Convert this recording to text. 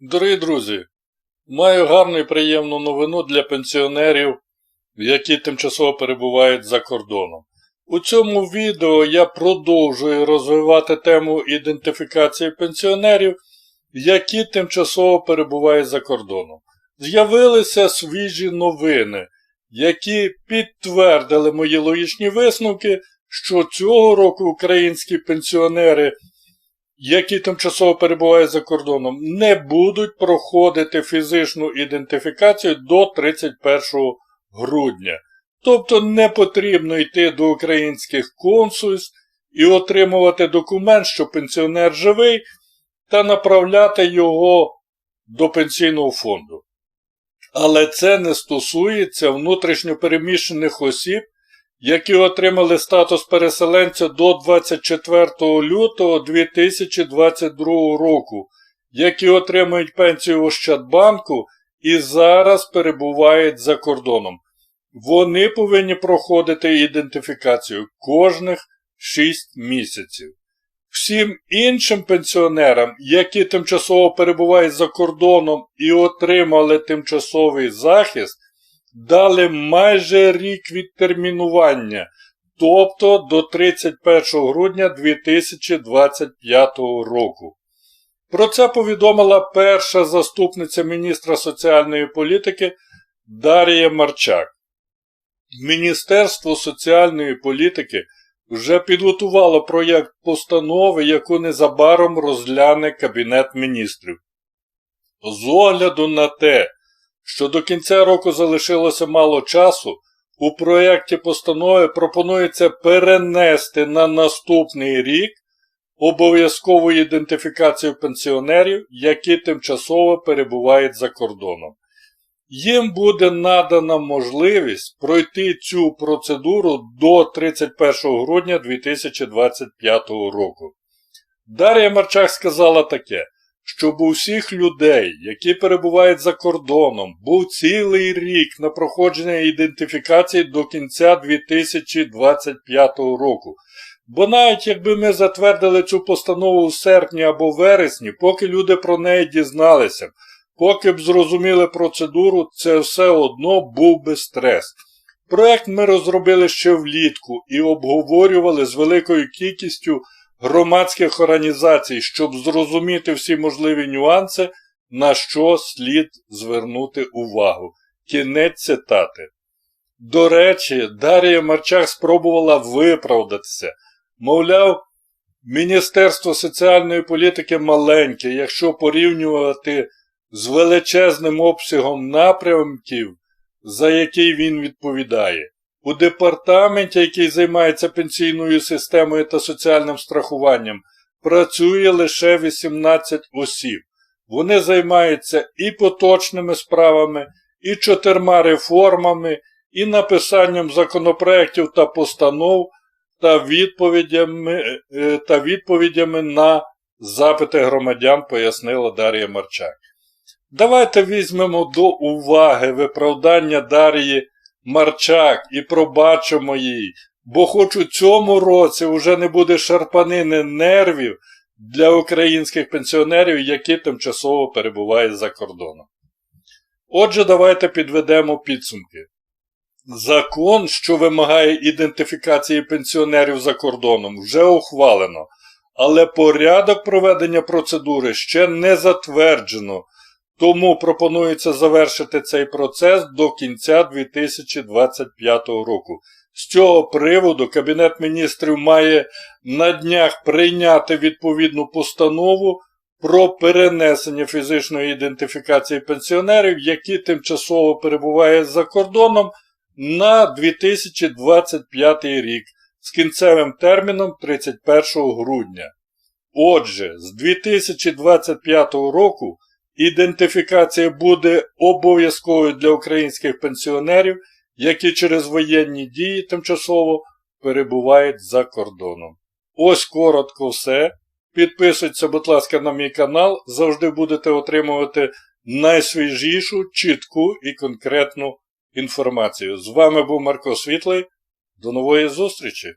Дорогі друзі, маю гарну і приємну новину для пенсіонерів, які тимчасово перебувають за кордоном. У цьому відео я продовжую розвивати тему ідентифікації пенсіонерів, які тимчасово перебувають за кордоном. З'явилися свіжі новини, які підтвердили мої логічні висновки, що цього року українські пенсіонери які тимчасово перебувають за кордоном, не будуть проходити фізичну ідентифікацію до 31 грудня. Тобто не потрібно йти до українських консульств і отримувати документ, що пенсіонер живий, та направляти його до пенсійного фонду. Але це не стосується внутрішньопереміщених осіб, які отримали статус переселенця до 24 лютого 2022 року, які отримують пенсію Ощадбанку і зараз перебувають за кордоном. Вони повинні проходити ідентифікацію кожних 6 місяців. Всім іншим пенсіонерам, які тимчасово перебувають за кордоном і отримали тимчасовий захист, дали майже рік відтермінування, тобто до 31 грудня 2025 року. Про це повідомила перша заступниця міністра соціальної політики Дар'я Марчак. Міністерство соціальної політики вже підготувало проєкт постанови, яку незабаром розгляне Кабінет міністрів. З огляду на те, що до кінця року залишилося мало часу, у проєкті постанови пропонується перенести на наступний рік обов'язкову ідентифікацію пенсіонерів, які тимчасово перебувають за кордоном. Їм буде надана можливість пройти цю процедуру до 31 грудня 2025 року. Дар'я Марчак сказала таке щоб у всіх людей, які перебувають за кордоном, був цілий рік на проходження ідентифікації до кінця 2025 року. Бо навіть якби ми затвердили цю постанову у серпні або вересні, поки люди про неї дізналися, поки б зрозуміли процедуру, це все одно був би стрес. Проект ми розробили ще влітку і обговорювали з великою кількістю громадських організацій, щоб зрозуміти всі можливі нюанси, на що слід звернути увагу. Кінець цитати. До речі, Дар'я Марчак спробувала виправдатися. Мовляв, Міністерство соціальної політики маленьке, якщо порівнювати з величезним обсягом напрямків, за який він відповідає. У департаменті, який займається пенсійною системою та соціальним страхуванням, працює лише 18 осіб. Вони займаються і поточними справами, і чотирма реформами, і написанням законопроєктів та постанов та відповідями, е, та відповідями на запити громадян, пояснила Дар'я Марчак. Давайте візьмемо до уваги виправдання Дар'ї Марчак і пробачимо їй, бо хоч у цьому році вже не буде шарпанини нервів для українських пенсіонерів, які тимчасово перебувають за кордоном. Отже, давайте підведемо підсумки. Закон, що вимагає ідентифікації пенсіонерів за кордоном, вже ухвалено, але порядок проведення процедури ще не затверджено. Тому пропонується завершити цей процес до кінця 2025 року. З цього приводу Кабінет міністрів має на днях прийняти відповідну постанову про перенесення фізичної ідентифікації пенсіонерів, які тимчасово перебувають за кордоном на 2025 рік з кінцевим терміном 31 грудня. Отже, з 2025 року Ідентифікація буде обов'язковою для українських пенсіонерів, які через воєнні дії тимчасово перебувають за кордоном. Ось коротко все. Підписуйтесь, будь ласка, на мій канал, завжди будете отримувати найсвіжішу, чітку і конкретну інформацію. З вами був Марко Світлий. До нової зустрічі!